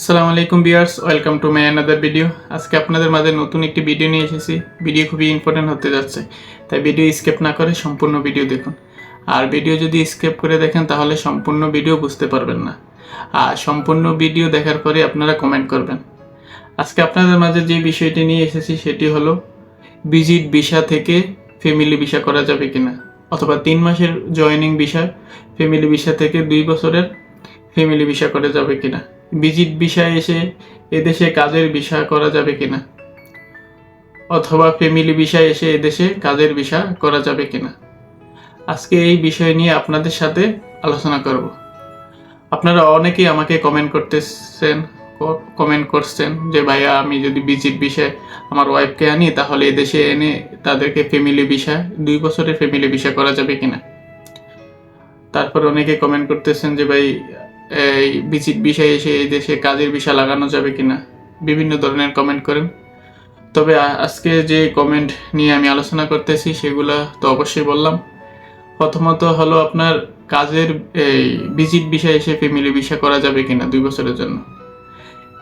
আসসালামু আলাইকুম viewers welcome to my another video আজকে আপনাদের মাঝে নতুন একটি ভিডিও নিয়ে এসেছি। ভিডিও খুবই ইম্পর্টেন্ট হতে যাচ্ছে, তাই ভিডিও স্কেপ না করে সম্পূর্ণ ভিডিও দেখুন। আর ভিডিও যদি স্কেপ করে দেখেন, তাহলে সম্পূর্ণ ভিডিও বুঝতে পারবেন না। আর সম্পূর্ণ ভিডিও দেখার পরে আপনারা কমেন্ট করবেন। আজকে আপনাদের মাঝে যে বিষয়টি নিয়ে এসেছি, সেটি হলো ভিজিট ভিসা থেকে ফ্যামিলি ভিসা করা যাবে কিনা? অথবা তিন মাসের জয়েনিং ভিসা ফ্যামিলি ভিসা থেকে দুই বছরের ফ্যামিলি ভিসা করা যাবে কিনা? ভিজিট ভিসায় এসে এদেশে কাজের ভিসা করা যাবে কিনা? অথবা ফ্যামিলি বিষয় এসে এদেশে কাজের ভিসা করা যাবে কিনা? আজকে এই বিষয় নিয়ে আপনাদের সাথে আলোচনা করব। আপনারা অনেকেই আমাকে কমেন্ট করতেছেন কমেন্ট করছেন যে, ভাইয়া, আমি যদি ভিজিট বিষয়ে আমার ওয়াইফকে আনি, তাহলে এদেশে এনে তাদেরকে ফ্যামিলি বিষয় দুই বছরের ফ্যামিলি ভিসা করা যাবে কিনা? তারপর অনেকে কমেন্ট করতেছেন যে, ভাই এই ভিজিট বিষয়ে এসে এই দেশে কাজের ভিসা লাগানো যাবে কিনা? বিভিন্ন ধরনের কমেন্ট করেন। তবে আজকে যে কমেন্ট নিয়ে আমি আলোচনা করতেছি, সেগুলো তো অবশ্যই বললাম। প্রথমত হলো আপনার কাজের এই ভিজিট বিষয় এসে ফ্যামিলি ভিসা করা যাবে কিনা দুই বছরের জন্য।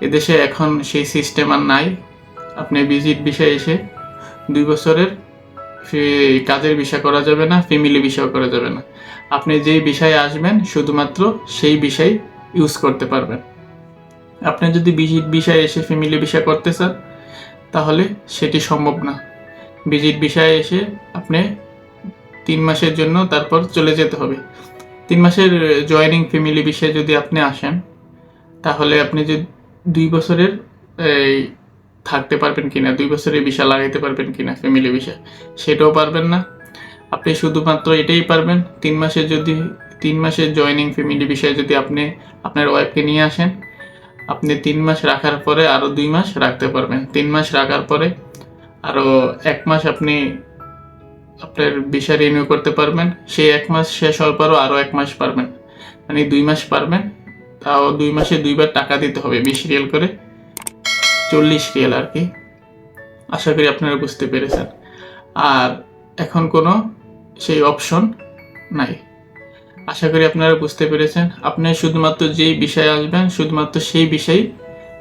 এদেশে এখন সেই সিস্টেম আর নাই। আপনি ভিজিট বিষয় এসে দুই বছরের কাজের ভিসা করা যাবে না ফ্যামিলি ভিসাও করা যাবে না। আপনি যেই বিষয়ে আসবেন, শুধুমাত্র সেই বিষয় ইউজ করতে পারবেন। আপনি যদি বিষয়ে এসে ফ্যামিলি ভিসা করতে চান, তাহলে সেটি সম্ভব না। ভিজিট বিষয়ে এসে আপনি তিন মাসের জন্য তারপর চলে যেতে হবে। তিন মাসের জয়েনিং ফ্যামিলি বিষয়ে যদি আপনি আসেন, তাহলে আপনি যে দুই বছরের, এই থাকতে পারবেন কিনা, দুই বছরের ভিসা লাগাইতে পারবেন কিনা ফ্যামিলি ভিসা, সেটাও পারবেন না। আপনি শুধুমাত্র এটাই পারবেন, তিন মাসের যদি, তিন মাসের জয়েনিং ফ্যামিলি বিষয়ে যদি আপনি আপনার ওয়াইফকে নিয়ে আসেন, আপনি তিন মাস রাখার পরে আরও দুই মাস রাখতে পারবেন। তিন মাস রাখার পরে আরও এক মাস আপনি আপনার ভিসা রিনিউ করতে পারবেন, সেই এক মাস শেষ হওয়ার পরও আরও এক মাস পারবেন। মানে দুই মাস পারবেন, তাও দুই মাসে দুইবার টাকা দিতে হবে, বিশ রিয়াল করে। চল্লিশ রিয়াল আর কি। আশা করি আপনারা বুঝতে পেরেছেন। আর এখন কোনো সেই অপশন নাই। আশা করি আপনারা বুঝতে পেরেছেন। আপনি শুধুমাত্র যেই বিষয়ে আসবেন, শুধুমাত্র সেই বিষয়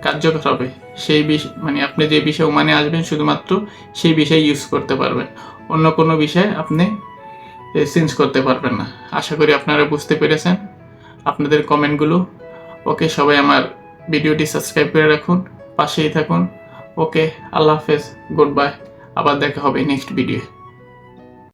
কার্যকর হবে। সেই বিষয় মানে আপনি যে বিষয় মানে আসবেন, শুধুমাত্র সেই বিষয় ইউজ করতে পারবেন। অন্য কোনো বিষয় আপনি চেঞ্জ করতে পারবেন না। আশা করি আপনারা বুঝতে পেরেছেন। আপনাদের কমেন্টগুলো ওকে সবাই আমার ভিডিওটি সাবস্ক্রাইব করে রাখুন। পাশেই থাকুন। ওকে আল্লাহ হাফেজ গুড বাই আবার দেখা হবে নেক্সট ভিডিও